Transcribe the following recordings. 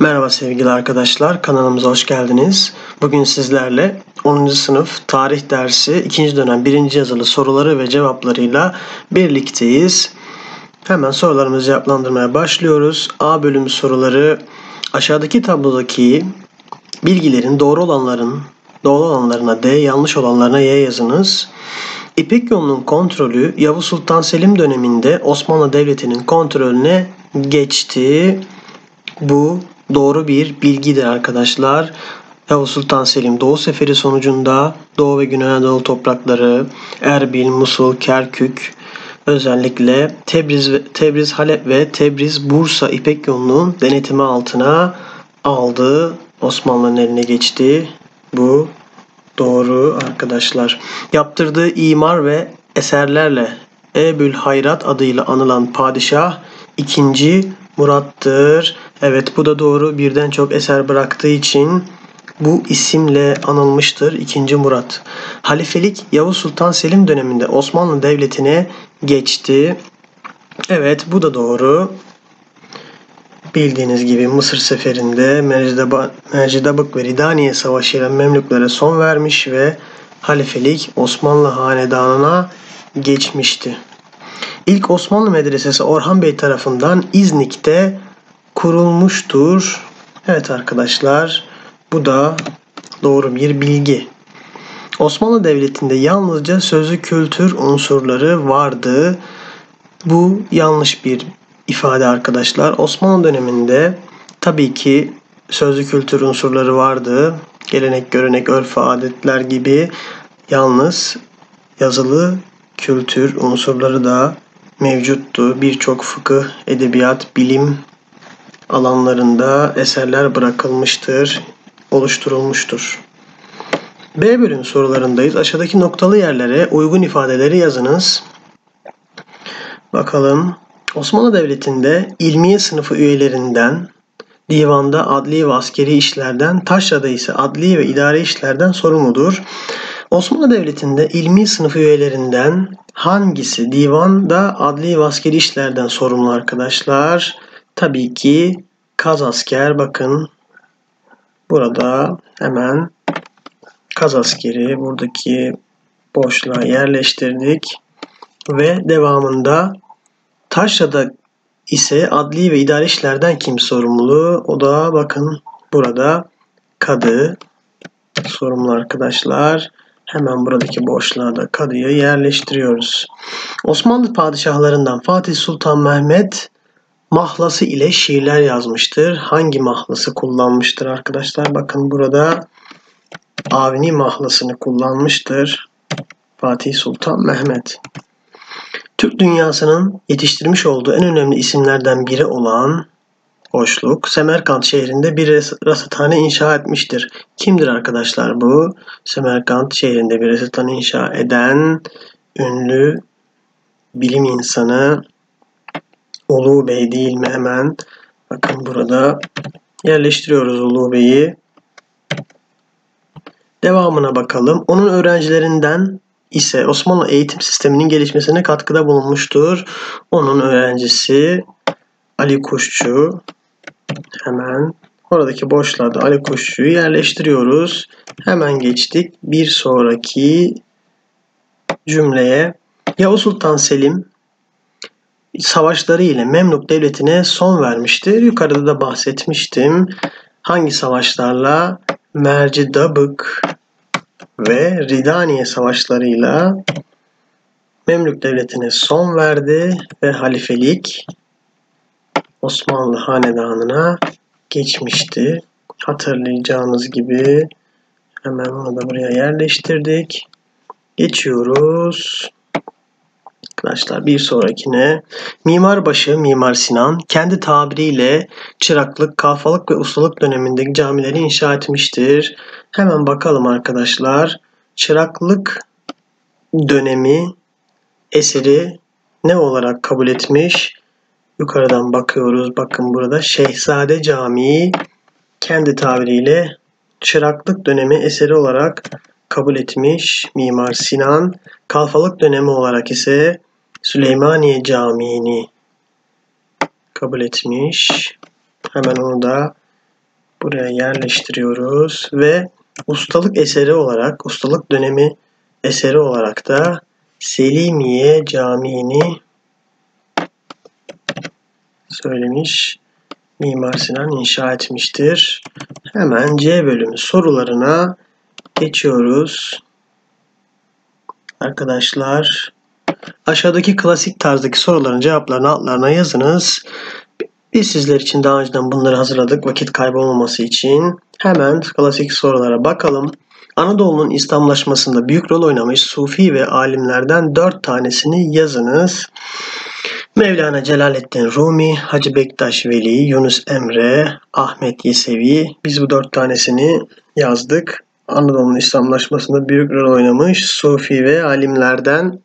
Merhaba sevgili arkadaşlar, kanalımıza hoş geldiniz. Bugün sizlerle 10. sınıf tarih dersi 2. dönem 1. yazılı soruları ve cevaplarıyla birlikteyiz. Hemen sorularımızı cevaplandırmaya başlıyoruz. A bölümü soruları aşağıdaki tablodaki bilgilerin doğru olanların doğru olanlarına D, yanlış olanlarına Y yazınız. İpek yolunun kontrolü Yavuz Sultan Selim döneminde Osmanlı Devleti'nin kontrolüne geçti. Bu doğru bir bilgidir arkadaşlar. Yavuz Sultan Selim Doğu Seferi sonucunda Doğu ve Güney Anadolu toprakları, Erbil, Musul, Kerkük, özellikle Tebriz, Tebriz, Halep ve Tebriz, Bursa İpek yolunun denetimi altına aldı. Osmanlı'nın eline geçti. Bu doğru arkadaşlar. Yaptırdığı imar ve eserlerle Ebül Hayrat adıyla anılan padişah 2. Murat'tır. Evet bu da doğru. Birden çok eser bıraktığı için bu isimle anılmıştır 2. Murat. Halifelik Yavuz Sultan Selim döneminde Osmanlı Devleti'ne geçti. Evet bu da doğru. Bildiğiniz gibi Mısır seferinde Mercidabık ve Ridaniye Savaşı ile Memlüklere son vermiş ve halifelik Osmanlı hanedanına geçmişti. İlk Osmanlı medresesi Orhan Bey tarafından İznik'te kurulmuştur. Evet arkadaşlar bu da doğru bir bilgi. Osmanlı Devleti'nde yalnızca sözlü kültür unsurları vardı. Bu yanlış bir ifade arkadaşlar. Osmanlı döneminde tabii ki sözlü kültür unsurları vardı. Gelenek, görenek, örf, adetler gibi yalnız yazılı kültür unsurları da mevcuttu. Birçok fıkıh, edebiyat, bilim alanlarında eserler bırakılmıştır, oluşturulmuştur. B bölüm sorularındayız. Aşağıdaki noktalı yerlere uygun ifadeleri yazınız. Bakalım. Osmanlı Devleti'nde ilmiye sınıfı üyelerinden, divanda adli ve askeri işlerden, taşrada ise adli ve idari işlerden sorumludur. Osmanlı Devleti'nde ilmi sınıf üyelerinden hangisi divanda adli ve askeri işlerden sorumlu arkadaşlar? Tabii ki kaz asker bakın burada hemen kaz askeri buradaki boşluğa yerleştirdik ve devamında Taşra'da ise adli ve idari işlerden kim sorumlu? O da bakın burada kadı sorumlu arkadaşlar. Hemen buradaki boşluğa da kadıyı yerleştiriyoruz. Osmanlı padişahlarından Fatih Sultan Mehmet mahlası ile şiirler yazmıştır. Hangi mahlası kullanmıştır arkadaşlar? Bakın burada Avni mahlasını kullanmıştır. Fatih Sultan Mehmet. Türk dünyasının yetiştirmiş olduğu en önemli isimlerden biri olan Hoşluk, Semerkant şehrinde bir rasathane inşa etmiştir. Kimdir arkadaşlar bu? Semerkant şehrinde bir rasathane inşa eden ünlü bilim insanı Ulu Bey değil mi hemen? Bakın burada yerleştiriyoruz Ulu Bey'i. Devamına bakalım. Onun öğrencilerinden ise Osmanlı eğitim sisteminin gelişmesine katkıda bulunmuştur. Onun öğrencisi Ali Kuşçu. Hemen oradaki boşluğa Ali Kuşçu'yu yerleştiriyoruz. Hemen geçtik bir sonraki cümleye. Yavuz Sultan Selim savaşları ile Memluk devletine son vermiştir. Yukarıda da bahsetmiştim. Hangi savaşlarla? Mercidabık ve Ridaniye savaşlarıyla Memlük devletine son verdi ve halifelik Osmanlı hanedanına geçmişti. Hatırlayacağınız gibi hemen onu da buraya yerleştirdik. Geçiyoruz. Arkadaşlar bir sonrakine Mimarbaşı Mimar Sinan kendi tabiriyle çıraklık, kafalık ve ustalık dönemindeki camileri inşa etmiştir. Hemen bakalım arkadaşlar. Çıraklık dönemi eseri ne olarak kabul etmiş? Yukarıdan bakıyoruz. Bakın burada Şehzade Camii kendi tabiriyle çıraklık dönemi eseri olarak kabul etmiş Mimar Sinan. Kalfalık dönemi olarak ise Süleymaniye Camii'ni kabul etmiş. Hemen onu da buraya yerleştiriyoruz ve ustalık eseri olarak, ustalık dönemi eseri olarak da Selimiye Camii'ni söylemiş. Mimar Sinan inşa etmiştir. Hemen C bölümü sorularına geçiyoruz. Arkadaşlar aşağıdaki klasik tarzdaki soruların cevaplarını altlarına yazınız. Biz sizler için daha önceden bunları hazırladık vakit kaybolmaması için. Hemen klasik sorulara bakalım. Anadolu'nun İslamlaşmasında büyük rol oynamış Sufi ve alimlerden dört tanesini yazınız. Mevlana Celaleddin Rumi, Hacı Bektaş Veli, Yunus Emre, Ahmet Yesevi. Biz bu dört tanesini yazdık. Anadolu'nun İslamlaşmasında büyük rol oynamış Sufi ve alimlerden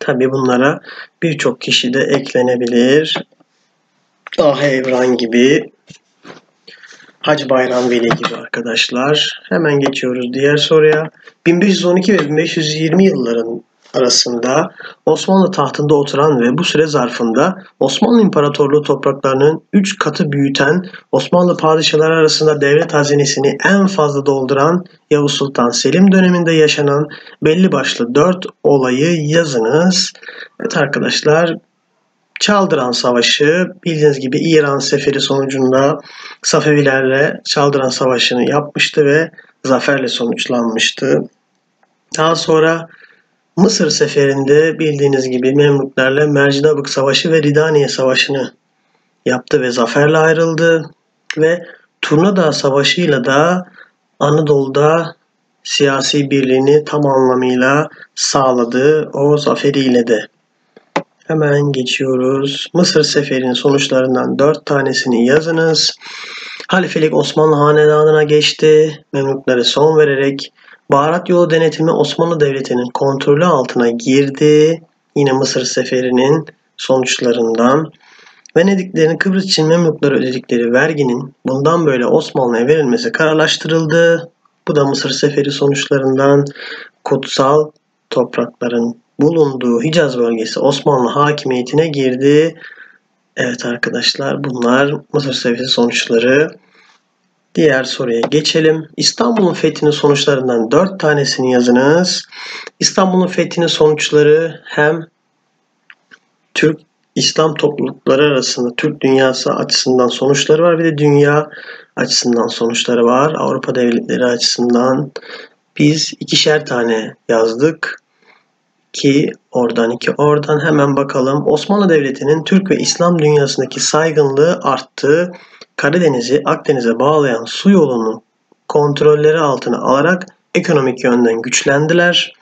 tabi bunlara birçok kişi de eklenebilir. Ah Evran gibi, Hacı Bayram Veli gibi arkadaşlar. Hemen geçiyoruz diğer soruya. 1512 ve 1520 yılların arasında Osmanlı tahtında oturan ve bu süre zarfında Osmanlı İmparatorluğu topraklarının 3 katı büyüten Osmanlı padişahları arasında devlet hazinesini en fazla dolduran Yavuz Sultan Selim döneminde yaşanan belli başlı 4 olayı yazınız. Evet arkadaşlar Çaldıran Savaşı bildiğiniz gibi İran seferi sonucunda Safevilerle Çaldıran Savaşı'nı yapmıştı ve zaferle sonuçlanmıştı. Daha sonra Mısır seferinde bildiğiniz gibi Memlüklerle Mercinabık Savaşı ve Ridaniye Savaşı'nı yaptı ve zaferle ayrıldı. Ve Turnadağ Savaşı'yla da Anadolu'da siyasi birliğini tam anlamıyla sağladı o zaferiyle de. Hemen geçiyoruz. Mısır seferinin sonuçlarından dört tanesini yazınız. Halifelik Osmanlı Hanedanı'na geçti. Memlüklere son vererek Baharat yolu denetimi Osmanlı Devleti'nin kontrolü altına girdi. Yine Mısır seferinin sonuçlarından. Venediklerin Kıbrıs için Memluklara ödedikleri verginin bundan böyle Osmanlı'ya verilmesi kararlaştırıldı. Bu da Mısır seferi sonuçlarından kutsal toprakların bulunduğu Hicaz bölgesi Osmanlı hakimiyetine girdi. Evet arkadaşlar bunlar Mısır seferi sonuçları. Diğer soruya geçelim. İstanbul'un fethinin sonuçlarından 4 tanesini yazınız. İstanbul'un fethinin sonuçları hem Türk İslam toplulukları arasında Türk dünyası açısından sonuçları var. Bir de dünya açısından sonuçları var. Avrupa devletleri açısından biz ikişer tane yazdık ki oradan iki oradan hemen bakalım. Osmanlı Devleti'nin Türk ve İslam dünyasındaki saygınlığı arttı. Karadeniz'i Akdeniz'e bağlayan su yolunu kontrolleri altına alarak ekonomik yönden güçlendiler.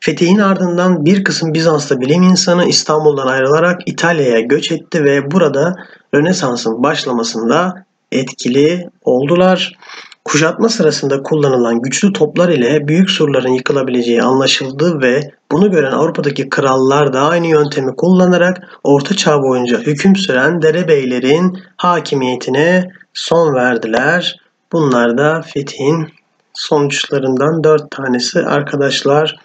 Fethi'nin ardından bir kısım Bizanslı bilim insanı İstanbul'dan ayrılarak İtalya'ya göç etti ve burada Rönesans'ın başlamasında etkili oldular. Kuşatma sırasında kullanılan güçlü toplar ile büyük surların yıkılabileceği anlaşıldı ve bunu gören Avrupa'daki krallar da aynı yöntemi kullanarak Orta Çağ boyunca hüküm süren derebeylerin hakimiyetine son verdiler. Bunlar da fethin sonuçlarından dört tanesi arkadaşlar.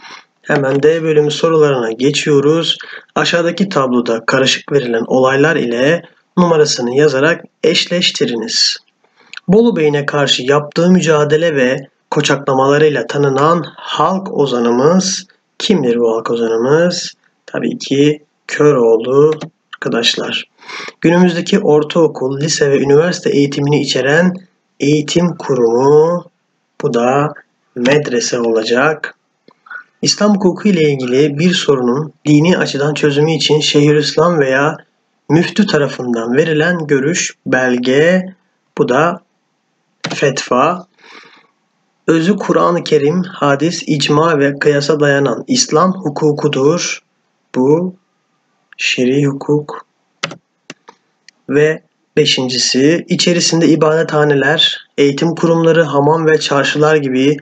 Hemen D bölümü sorularına geçiyoruz. Aşağıdaki tabloda karışık verilen olaylar ile numarasını yazarak eşleştiriniz. Bolu Bey'ine karşı yaptığı mücadele ve koçaklamalarıyla tanınan halk ozanımız kimdir bu halk ozanımız? Tabii ki Köroğlu arkadaşlar. Günümüzdeki ortaokul, lise ve üniversite eğitimini içeren eğitim kurumu bu da medrese olacak. İslam hukuku ile ilgili bir sorunun dini açıdan çözümü için Şeyhülislam veya müftü tarafından verilen görüş, belge bu da fetva, özü Kur'an-ı Kerim, hadis, icma ve kıyasa dayanan İslam hukukudur. Bu şer'i hukuk ve beşincisi içerisinde ibadethaneler, eğitim kurumları, hamam ve çarşılar gibi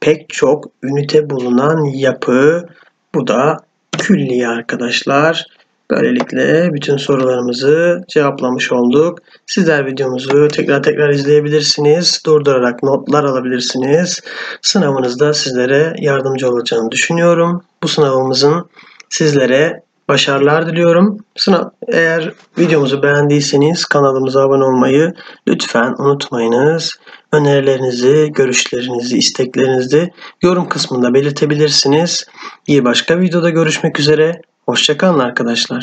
pek çok ünite bulunan yapı. Bu da külliye arkadaşlar. Böylelikle bütün sorularımızı cevaplamış olduk. Sizler videomuzu tekrar tekrar izleyebilirsiniz. Durdurarak notlar alabilirsiniz. Sınavınızda sizlere yardımcı olacağını düşünüyorum. Bu sınavımızın sizlere başarılar diliyorum. Sınav eğer videomuzu beğendiyseniz kanalımıza abone olmayı lütfen unutmayınız. Önerilerinizi, görüşlerinizi, isteklerinizi yorum kısmında belirtebilirsiniz. Bir başka videoda görüşmek üzere. Hoşçakalın arkadaşlar.